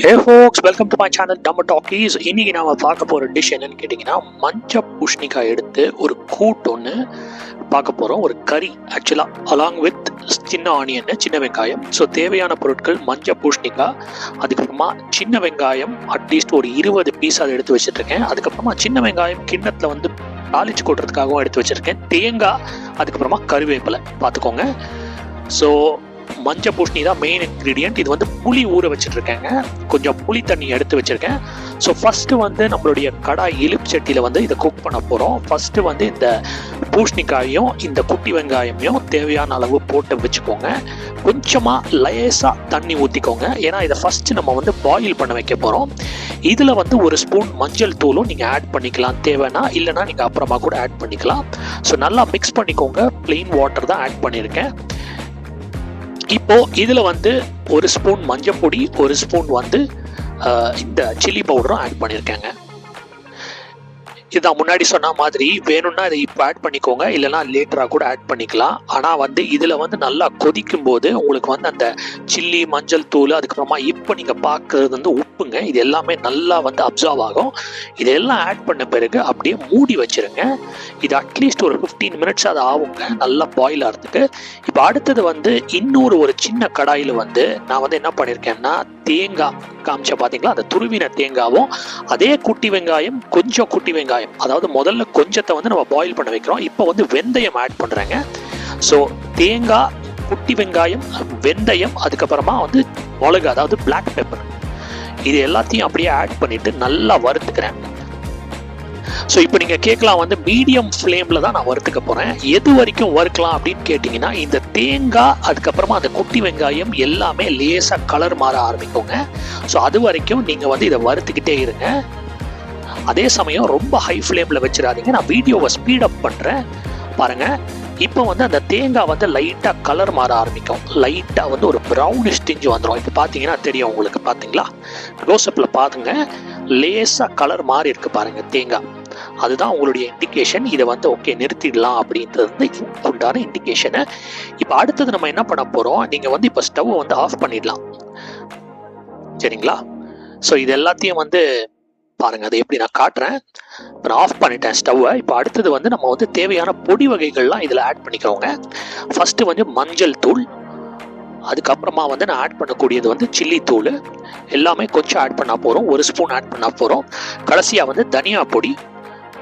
Hey folks welcome to my channel நம்ம talkies இன்னைக்கு நாம பார்க்க போற டிஷ் என்னன்னு கேட்டிங்கன்னா மஞ்ச பூஷணிக்காய் எடுத்து ஒரு கூட் ஒன்று பார்க்க போறோம். ஒரு கறி ஆக்சுவலா அலாங் வித் சின்ன ஆனியன் சின்ன வெங்காயம். ஸோ தேவையான பொருட்கள் மஞ்ச பூஷணிக்காய் அதுக்கப்புறமா சின்ன வெங்காயம் அட்லீஸ்ட் ஒரு இருபது பீஸ் அதை எடுத்து வச்சிருக்கேன். அதுக்கப்புறமா சின்ன வெங்காயம் கிண்ணத்துல வந்து தாளிச்சு கொட்டுறதுக்காகவும் எடுத்து வச்சிருக்கேன். தேங்காய் அதுக்கப்புறமா கருவேப்பிலை பார்த்துக்கோங்க. ஸோ மஞ்சள் பூஷணி தான் மெயின் இன்க்ரீடியன்ட் இது வந்து புளி ஊற வச்சுட்ருக்கேங்க. கொஞ்சம் புளி தண்ணி எடுத்து வச்சுருக்கேன். ஸோ ஃபஸ்ட்டு வந்து நம்மளுடைய கடாய் இலிப் சட்டியில் வந்து இதை குக் பண்ண போகிறோம் ஃபஸ்ட்டு வந்து இந்த பூஷணிக்காயும் இந்த குட்டி வெங்காயமையும் தேவையான அளவு போட்டு வச்சுக்கோங்க. கொஞ்சமாக லேசாக தண்ணி ஊற்றிக்கோங்க ஏன்னா இதை ஃபஸ்ட்டு நம்ம வந்து பாயில் பண்ண வைக்க போகிறோம் இதில் வந்து ஒரு ஸ்பூன் மஞ்சள் தூளும் நீங்கள் ஆட் பண்ணிக்கலாம். தேவைன்னா இல்லைன்னா நீங்கள் அப்புறமா கூட ஆட் பண்ணிக்கலாம். ஸோ நல்லா மிக்ஸ் பண்ணிக்கோங்க. ப்ளெயின் வாட்டர் தான் ஆட் பண்ணியிருக்கேன் இப்போ இதில் வந்து ஒரு ஸ்பூன் மஞ்சள் பொடி ஒரு ஸ்பூன் வந்து இந்த சில்லி பவுடரும் ஆட் பண்ணியிருக்கேங்க. இதான் முன்னாடி சொன்ன மாதிரி வேணும்னா இதை இப்போ ஆட் பண்ணிக்கோங்க இல்லைன்னா லேட்டராக கூட ஆட் பண்ணிக்கலாம். ஆனால் வந்து இதில் வந்து நல்லா கொதிக்கும் போது உங்களுக்கு வந்து அந்த சில்லி மஞ்சள் தூள் அதுக்கப்புறமா இப்போ நீங்கள் பார்க்குறது வந்து உப்புங்க. இது எல்லாமே நல்லா வந்து அப்சர்வ் ஆகும். இதெல்லாம் ஆட் பண்ண பிறகு அப்படியே மூடி வச்சிருங்க. இது அட்லீஸ்ட் ஒரு ஃபிஃப்டீன் மினிட்ஸ் அது ஆகுங்க. நல்லா பாயில் ஆகிறதுக்கு இப்போ அடுத்தது வந்து இன்னொரு ஒரு சின்ன கடாயில் வந்து நான் வந்து என்ன பண்ணியிருக்கேன்னா தேங்காய் காமிச்ச பார்த்தீங்களா அந்த துருவின தேங்காவும் அதே குட்டி வெங்காயம் கொஞ்சம் குட்டி வெங்காயம். அதாவது முதல்ல கொஞ்சத்தை வந்து நம்ம பாயில் பண்ண வைக்கிறோம். இப்போ வந்து வெந்தயம் ஆட் பண்ணுறேங்க ஸோ தேங்காய் குட்டி வெங்காயம் வெந்தயம் அதுக்கப்புறமா வந்து மிளகு அதாவது பிளாக் பெப்பர் இது எல்லாத்தையும் அப்படியே ஆட் பண்ணிட்டு நல்லா வறுத்துக்கிறேன். ஸோ இப்போ நீங்கள் கேட்கலாம் வந்து மீடியம் ஃப்ளேமில் தான் நான் வறுத்துக்க போகிறேன் எது வரைக்கும் வறுக்கலாம் அப்படின்னு கேட்டிங்கன்னா இந்த தேங்காய் அதுக்கப்புறமா அந்த குட்டி வெங்காயம் எல்லாமே லேசாக கலர் மாற ஆரம்பிக்குங்க. ஸோ அது வரைக்கும் நீங்கள் வந்து இதை வறுத்துக்கிட்டே இருங்க. அதே சமயம் ரொம்ப ஹை ஃப்ளேமில் வச்சிடாதீங்க. நான் வீடியோவை ஸ்பீடப் பண்ணுறேன் பாருங்கள் இப்போ வந்து அந்த தேங்காய் வந்து லைட்டாக கலர் மாற ஆரம்பிக்கும். லைட்டாக வந்து ஒரு ப்ரௌனிஷ் திஞ்சு வந்துடும் இப்போ பார்த்தீங்கன்னா தெரியும் உங்களுக்கு பார்த்தீங்களா க்ளோஸ்அப்பில் பாருங்க. லேசாக கலர் மாறி இருக்கு பாருங்கள் தேங்காய். அதுதான் உங்களுடைய இண்டிகேஷன் இதை வந்து ஓகே நிறுத்திடலாம் அப்படின்றது வந்து உண்டான இண்டிகேஷனு இப்போ அடுத்தது நம்ம என்ன பண்ண போகிறோம் நீங்கள் வந்து இப்போ ஸ்டவ் வந்து ஆஃப் பண்ணிடலாம். சரிங்களா? ஸோ இது எல்லாத்தையும் வந்து பாருங்க அதை எப்படி நான் காட்டுறேன். இப்போ நான் ஆஃப் பண்ணிட்டேன் ஸ்டவ்வை இப்போ அடுத்தது வந்து நம்ம வந்து தேவையான பொடி வகைகள்லாம் இதில் ஆட் பண்ணிக்கிறோங்க. ஃபஸ்ட்டு வந்து மஞ்சள் தூள். அதுக்கப்புறமா வந்து நான் ஆட் பண்ணக்கூடியது வந்து சில்லி தூள். எல்லாமே கொஞ்சம் ஆட் பண்ண போகிறோம் ஒரு ஸ்பூன் ஆட் பண்ண போகிறோம் கடைசியாக வந்து தனியா பொடி.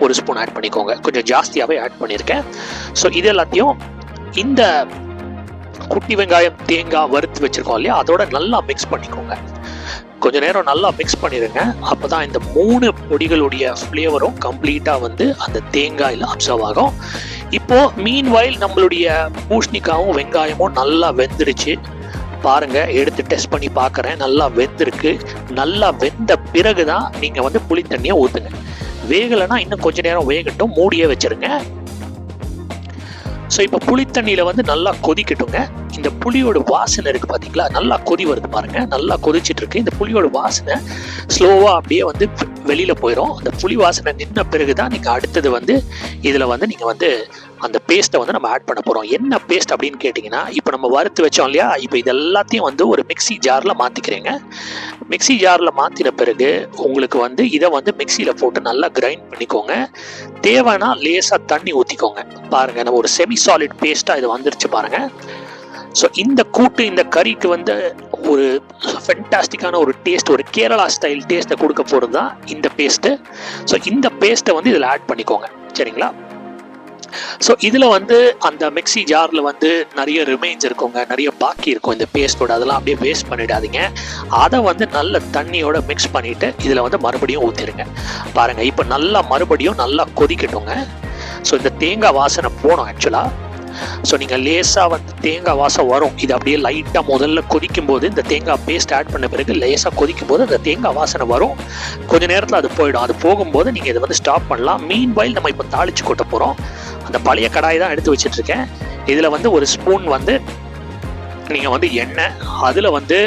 ஒரு ஸ்பூன் ஆட் பண்ணிக்கோங்க. கொஞ்சம் ஜாஸ்தியாகவே ஆட் பண்ணியிருக்கேன் ஸோ இது எல்லாத்தையும் இந்த குட்டி வெங்காயம் தேங்காய் வறுத்து வச்சுருக்கோம் இல்லையா? அதோட நல்லா மிக்ஸ் பண்ணிக்கோங்க. கொஞ்ச நேரம் நல்லா மிக்ஸ் பண்ணிடுங்க அப்பதான் இந்த மூணு பொடிகளுடைய ஃப்ளேவரும் கம்ப்ளீட்டாக வந்து அந்த தேங்காயில் அப்சர்வ் ஆகும். இப்போ மீன் வயல் நம்மளுடைய பூஷ்ணிக்காவும் வெங்காயமும் நல்லா வெந்துடுச்சு பாருங்க எடுத்து டெஸ்ட் பண்ணி பார்க்குறேன் நல்லா வெந்திருக்கு. நல்லா வெந்த பிறகு தான் நீங்கள் வந்து புளி தண்ணியை ஊற்றுங்க வேகலைன்னா இன்னும் கொஞ்ச நேரம் வேகட்டும் மூடியே வச்சிருங்க. ஸோ இப்போ புளி தண்ணியில் வந்து நல்லா கொதிக்கட்டுங்க. இந்த புளியோட வாசனை இருக்கு பாத்தீங்களா? நல்லா கொதி வருது பாருங்க. நல்லா கொதிச்சிட்டு இருக்கு. இந்த புளியோட வாசனை ஸ்லோவா அப்படியே வந்து வெளியில போயிடும் அந்த புளி வாசனை நின்ன பிறகு தான் நீங்கள் அடுத்தது வந்து இதில் வந்து நீங்கள் வந்து அந்த பேஸ்ட்டை வந்து நம்ம ஆட் பண்ண போகிறோம் என்ன பேஸ்ட் அப்படின்னு கேட்டிங்கன்னா இப்போ நம்ம வறுத்து வச்சோம் இல்லையா? இப்போ இது எல்லாத்தையும் வந்து ஒரு மிக்ஸி ஜாரில் மாற்றிக்கிறீங்க மிக்ஸி ஜாரில் மாற்றின பிறகு உங்களுக்கு வந்து இதை வந்து மிக்சியில் போட்டு நல்லா கிரைண்ட் பண்ணிக்கோங்க. தேவைன்னா லேசாக தண்ணி ஊற்றிக்கோங்க பாருங்க நம்ம ஒரு செமி சாலிட் பேஸ்ட்டாக இது வந்துருச்சு பாருங்கள் ஸோ இந்த கூட்டு இந்த கறிக்கு வந்து ஒரு ஃபென்டாஸ்டிக்கான ஒரு டேஸ்ட் ஒரு கேரளா ஸ்டைல் டேஸ்ட்டை கொடுக்க போகிறது தான் இந்த பேஸ்ட்டு ஸோ இந்த பேஸ்ட்டை வந்து இதில் ஆட் பண்ணிக்கோங்க. சரிங்களா? ஸோ இதில் வந்து அந்த மிக்ஸி ஜாரில் வந்து நிறைய ரிமைன்ஸ் இருக்குங்க. நிறைய பாக்கி இருக்கும் இந்த பேஸ்டோட அதெல்லாம் அப்படியே வேஸ்ட் பண்ணிடாதீங்க. அதை வந்து நல்ல தண்ணியோட மிக்ஸ் பண்ணிவிட்டு இதில் வந்து மறுபடியும் ஊற்றிடுங்க பாருங்கள் இப்போ நல்லா மறுபடியும் நல்லா கொதிக்கட்டுங்க. ஸோ இந்த தேங்காய் வாசனை போகணும் ஆக்சுவலாக ஸோ நீங்கள் லேசாக வந்து தேங்காய் வாசம் வரும். இது அப்படியே லைட்டாக முதல்ல கொதிக்கும் போது இந்த தேங்காய் பேஸ்ட் ஆட் பண்ண பிறகு லேசாக கொதிக்கும் போது அந்த தேங்காய் வாசனை வரும். கொஞ்ச நேரத்தில் அது போயிடும். அது போகும்போது நீங்கள் இதை வந்து ஸ்டாப் பண்ணலாம். மீன் வயல் நம்ம இப்போ தாளிச்சு கொட்ட போகிறோம் அந்த பழைய கடாய் தான் எடுத்து வச்சிட்டு இருக்கேன். இதில் வந்து ஒரு ஸ்பூன் வந்து நீங்கள் வந்து எண்ணெய் அதில் வந்து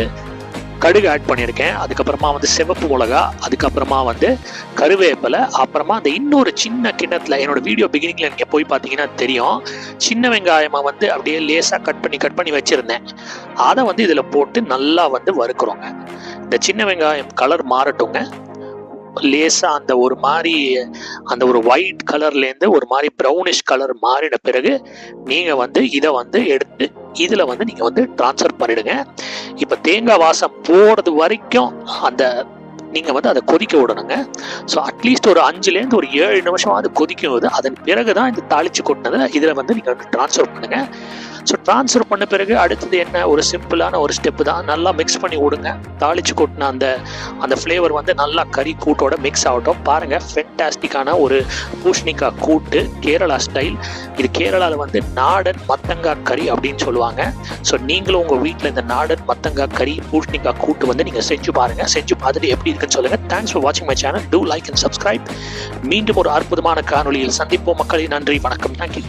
கடுகு ஆட் பண்ணியிருக்கேன். அதுக்கப்புறமா வந்து சிவப்பு மிளகா அதுக்கப்புறமா வந்து கருவேப்பிலை அப்புறமா அந்த இன்னொரு சின்ன கிண்ணத்தில் என்னோட வீடியோ பிகினிங்கில் நீங்கள் போய் பார்த்தீங்கன்னா தெரியும். சின்ன வெங்காயமாக வந்து அப்படியே லேசாக கட் பண்ணி கட் பண்ணி வச்சுருந்தேன். அதை வந்து இதில் போட்டு நல்லா வந்து வறுக்கிறோங்க. இந்த சின்ன வெங்காயம் கலர் மாறட்டுங்க. லேசாக அந்த ஒரு மாதிரி அந்த ஒரு ஒயிட் கலர்லேருந்து ஒரு மாதிரி ப்ரௌனிஷ் கலர் மாறின பிறகு நீங்கள் வந்து இதை வந்து எடுத்து இதில் வந்து நீங்கள் வந்து ட்ரான்ஸ்ஃபர் பண்ணிடுங்க. இப்போ தேங்காய் வாசம் போகிறது வரைக்கும் அந்த நீங்கள் வந்து அதை கொதிக்க விடணுங்க. ஸோ அட்லீஸ்ட் ஒரு அஞ்சுலேருந்து ஒரு ஏழு நிமிஷமாவது கொதிக்கும் போது அதன் பிறகு தான் இந்த தாளிச்சு கொட்டினதை இதில் வந்து நீங்கள் வந்து ட்ரான்ஸ்ஃபர் பண்ணுங்கள் ஸோ ட்ரான்ஸ்ஃபர் பண்ண பிறகு அடுத்தது என்ன? ஒரு சிம்பிளான ஒரு ஸ்டெப்பு தான். நல்லா மிக்ஸ் பண்ணி விடுங்க தாளிச்சு கொட்டின அந்த அந்த ஃப்ளேவர் வந்து நல்லா கறி கூட்டோட மிக்ஸ் ஆகட்டும். பாருங்கள் ஃபென்டாஸ்டிக்கான ஒரு பூஷ்ணிக்காய் கூட்டு கேரளா ஸ்டைல் இது கேரளாவில் வந்து நாடன் மத்தங்காய் கறி அப்படின்னு சொல்லுவாங்க. ஸோ நீங்களும் உங்கள் வீட்டில் இந்த நாடன் மத்தங்காய் கறி பூஷ்ணிக்காய் கூட்டு வந்து நீங்கள் செஞ்சு பாருங்கள் செஞ்சு பார்த்துட்டு எப்படி இருக்குன்னு சொல்லுங்கள் தேங்க்ஸ் ஃபார் வாட்சிங் my channel do like and subscribe மீண்டும் ஒரு அற்புதமான காணொளியில் சந்திப்போம். மக்களின் நன்றி. வணக்கம். தேங்க்யூ